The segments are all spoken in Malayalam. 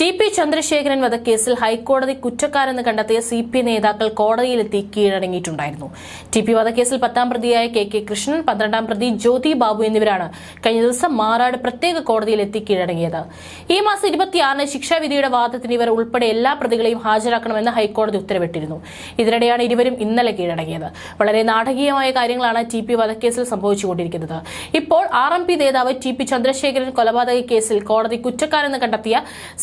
ടി പി ചന്ദ്രശേഖരൻ വധക്കേസിൽ ഹൈക്കോടതി കുറ്റക്കാരെന്ന് കണ്ടെത്തിയ സി പി നേതാക്കൾ കോടതിയിലെത്തി കീഴടങ്ങിയിട്ടുണ്ടായിരുന്നു. ടി പി വധക്കേസിൽ പത്താം പ്രതിയായ കെ കെ കൃഷ്ണൻ പന്ത്രണ്ടാം പ്രതി ജ്യോതി ബാബു എന്നിവരാണ് കഴിഞ്ഞ ദിവസം മാറാട് പ്രത്യേക കോടതിയിലെത്തി കീഴടങ്ങിയത്. ഈ മാസം ഇരുപത്തിയാറിന് ശിക്ഷാവിധിയുടെ വാദത്തിന് ഇവർ ഉൾപ്പെടെ എല്ലാ പ്രതികളെയും ഹാജരാക്കണമെന്ന് ഹൈക്കോടതി ഉത്തരവിട്ടിരുന്നു. ഇതിനിടെയാണ് ഇരുവരും ഇന്നലെ കീഴടങ്ങിയത്. വളരെ നാടകീയമായ കാര്യങ്ങളാണ് ടി പി വധക്കേസിൽ സംഭവിച്ചുകൊണ്ടിരിക്കുന്നത്. ഇപ്പോൾ ആർ എം പി നേതാവ് ടി പി ചന്ദ്രശേഖരൻ കൊലപാതക കേസിൽ കോടതി കുറ്റക്കാരെന്ന് കണ്ടെത്തിയ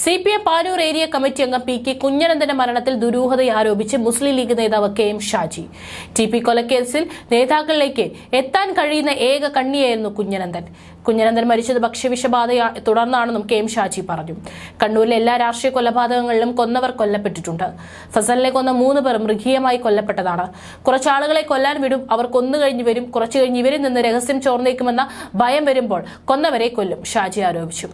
C P M Panoor area committee അംഗം പി കെ കുഞ്ഞനന്ദന്റെ മരണത്തിൽ ദുരൂഹത ആരോപിച്ച് മുസ്ലിം ലീഗ് നേതാവ് K M Shaji. T P കൊലക്കേസിൽ നേതാക്കളിലേക്ക് എത്താൻ കഴിയുന്ന ഏക കണ്ണിയായിരുന്നു കുഞ്ഞനന്ദൻ കുഞ്ഞനന്ദൻ മരിച്ചത് ഭക്ഷ്യവിഷബാധയെ തുടർന്നാണെന്നും കെ എം ഷാജി പറഞ്ഞു. കണ്ണൂരിലെ എല്ലാ രാഷ്ട്രീയ കൊലപാതകങ്ങളിലും കൊന്നവർ കൊല്ലപ്പെട്ടിട്ടുണ്ട്. ഫസലിനെ കൊന്ന മൂന്ന് പേർ മൃഗീയമായി കൊല്ലപ്പെട്ടതാണ്. കുറച്ചാളുകളെ കൊല്ലാൻ വിടും അവർ കൊന്നു കഴിഞ്ഞു വരും കുറച്ചു കഴിഞ്ഞ് ഇവരിൽ നിന്ന് രഹസ്യം ചോർന്നേക്കുമെന്ന ഭയം വരുമ്പോൾ കൊന്നവരെ കൊല്ലും ഷാജി ആരോപിച്ചു.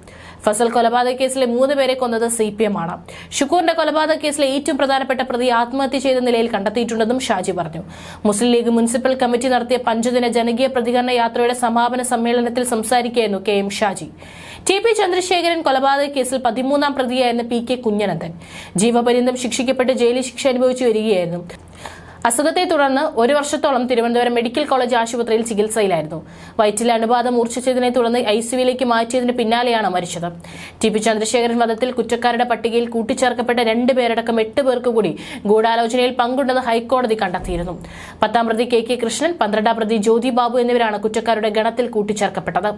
ഫസൽ കൊലപാതക കേസിലെ മൂന്ന് പേരെ കൊന്നത് സി പി എം ആണ് ഷുക്കൂറിന്റെ കൊലപാതക കേസിലെ ഏറ്റവും പ്രധാനപ്പെട്ട പ്രതി ആത്മഹത്യ ചെയ്ത നിലയിൽ കണ്ടെത്തിയിട്ടുണ്ടെന്നും ഷാജി പറഞ്ഞു. മുസ്ലിം ലീഗ് മുനിസിപ്പൽ കമ്മിറ്റി നടത്തിയ പഞ്ചദിന ജനകീയ പ്രതികരണ യാത്രയുടെ സമാപന സമ്മേളനത്തിൽ സംസാരിക്കുകയായിരുന്നു K M Shaji. T P Chandrasekharan കൊലപാതക കേസിൽ പതിമൂന്നാം പ്രതിയായിരുന്ന പി കെ കുഞ്ഞനന്ദൻ ജീവപര്യന്തം ശിക്ഷിക്കപ്പെട്ട് ജയിലിൽ ശിക്ഷ അനുഭവിച്ചു വരികയായിരുന്നു. അസുഖത്തെ തുടർന്ന് ഒരു വർഷത്തോളം തിരുവനന്തപുരം മെഡിക്കൽ കോളേജ് ആശുപത്രിയിൽ ചികിത്സയിലായിരുന്നു. വയറ്റിലെ അണുബാധ മൂർച്ഛിച്ചതിനെ തുടർന്ന് ഐ സിയുയിലേക്ക് മാറ്റിയതിന് പിന്നാലെയാണ് മരിച്ചത്. ടി പി ചന്ദ്രശേഖരൻ വധത്തിൽ കുറ്റക്കാരുടെ പട്ടികയിൽ കൂട്ടിച്ചേർക്കപ്പെട്ട രണ്ട് പേരടക്കം എട്ട് പേർക്ക് കൂടി ഗൂഢാലോചനയിൽ പങ്കുണ്ടെന്ന് ഹൈക്കോടതി കണ്ടെത്തിയിരുന്നു. പത്താം പ്രതി കെ കെ കൃഷ്ണൻ പന്ത്രണ്ടാം പ്രതി ജ്യോതി ബാബു എന്നിവരാണ് കുറ്റക്കാരുടെ ഗണത്തിൽ കൂട്ടിച്ചേർക്കപ്പെട്ടത്.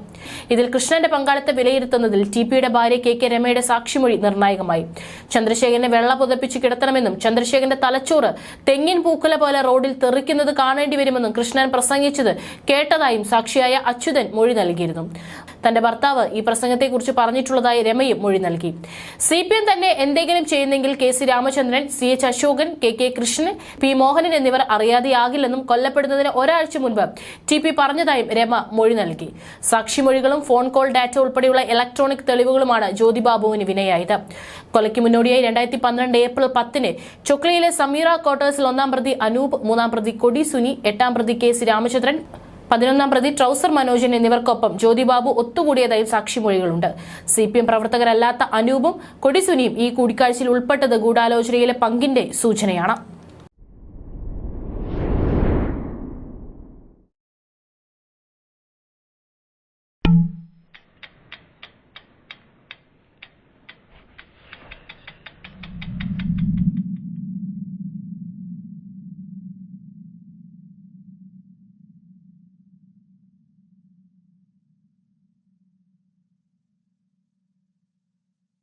ഇതിൽ കൃഷ്ണന്റെ പങ്കാളിത്തം വിലയിരുത്തുന്നതിൽ ടി പിയുടെ ഭാര്യ കെ കെ രമയുടെ സാക്ഷിമൊഴി നിർണായകമായി. ചന്ദ്രശേഖരനെ വെള്ള പുതപ്പിച്ച് കിടത്തണമെന്നും ചന്ദ്രശേഖരന്റെ തലച്ചോറ് തെങ്ങിൻ പൂക്കുല പോലെ റോഡിൽ തെറിക്കുന്നത് കാണേണ്ടി വരുമെന്നും കൃഷ്ണൻ പ്രസംഗിച്ചത് കേട്ടതായും സാക്ഷിയായ അച്യുതൻ മൊഴി നൽകിയിരുന്നു. തന്റെ ഭർത്താവ് ഈ പ്രസംഗത്തെക്കുറിച്ച് പറഞ്ഞിട്ടുള്ളതായി രമയും മൊഴി നൽകി. സി പി എം തന്നെ എന്തെങ്കിലും ചെയ്യുന്നെങ്കിൽ K C Ramachandran C H Asokan K K Krishnan P Mohanan എന്നിവർ അറിയാതെയാകില്ലെന്നും കൊല്ലപ്പെടുന്നതിന് ഒരാഴ്ച മുൻപ് ടി പി പറഞ്ഞതായും രമ മൊഴി നൽകി. സാക്ഷിമൊഴികളും ഫോൺ കോൾ ഡാറ്റ ഉൾപ്പെടെയുള്ള ഇലക്ട്രോണിക് തെളിവുകളുമാണ് ജ്യോതിബാബുവിന് വിനയായത്. കൊലയ്ക്ക് മുന്നോടിയായി രണ്ടായിരത്തി പന്ത്രണ്ട് ഏപ്രിൽ പത്തിന് ചൊക്ലിയിലെ സമീറ ക്വാർട്ടേഴ്സിൽ ഒന്നാം പ്രതി അനൂപ് മൂന്നാം പ്രതി കൊടി സുനി എട്ടാം പ്രതി കെ സി രാമചന്ദ്രൻ പതിനൊന്നാം പ്രതി ട്രൗസർ മനോജൻ എന്നിവർക്കൊപ്പം ജ്യോതിബാബു ഒത്തുകൂടിയതായും സാക്ഷിമൊഴികളുണ്ട്. സി പി എം പ്രവർത്തകരല്ലാത്ത അനൂപും കൊടിസുനിയും ഈ കൂടിക്കാഴ്ചയിൽ ഉൾപ്പെട്ടത് ഗൂഢാലോചനയിലെ പങ്കിന്റെ സൂചനയാണ്.